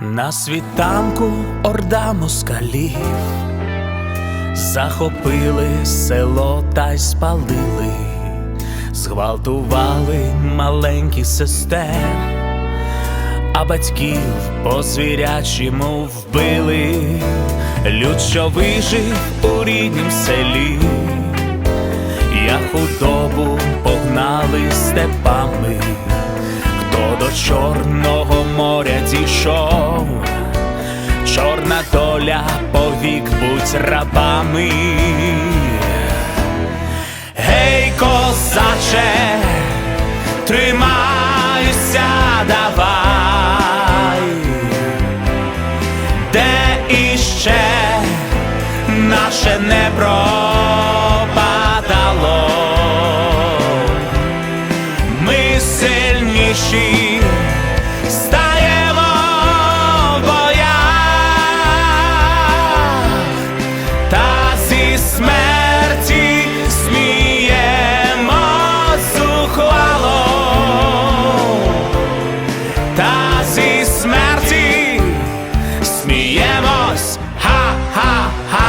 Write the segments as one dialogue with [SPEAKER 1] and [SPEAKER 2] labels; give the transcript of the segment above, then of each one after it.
[SPEAKER 1] На світанку орда москалів захопили село та й спалили, зґвалтували маленьких сестер, а батьків по звірячому вбили, люд, що вижив у ріднім селі, я худобу погнали степами. Хто до Чорного моря дійшов, чорна доля повік будь рабами. Гей, козаче, тримайся, давай, де іще наше не смерті сміємо зухвало, та зі смерті сміємось, ха-ха-ха.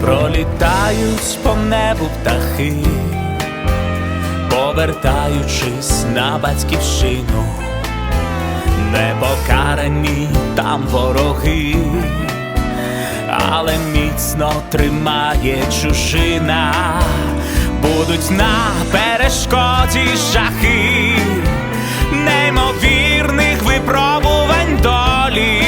[SPEAKER 1] Пролітають по небу птахи, повертаючись на батьківщину, непокарані там вороги, але міцно тримає чужина, будуть на перешкоді шахи, неймовірних випробувань долі,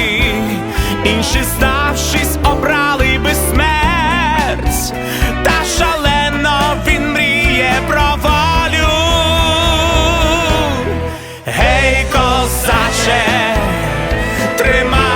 [SPEAKER 1] інші, ставшись, обрали би смерть, та шалено він мріє про волю. Гей, козаче, тримай.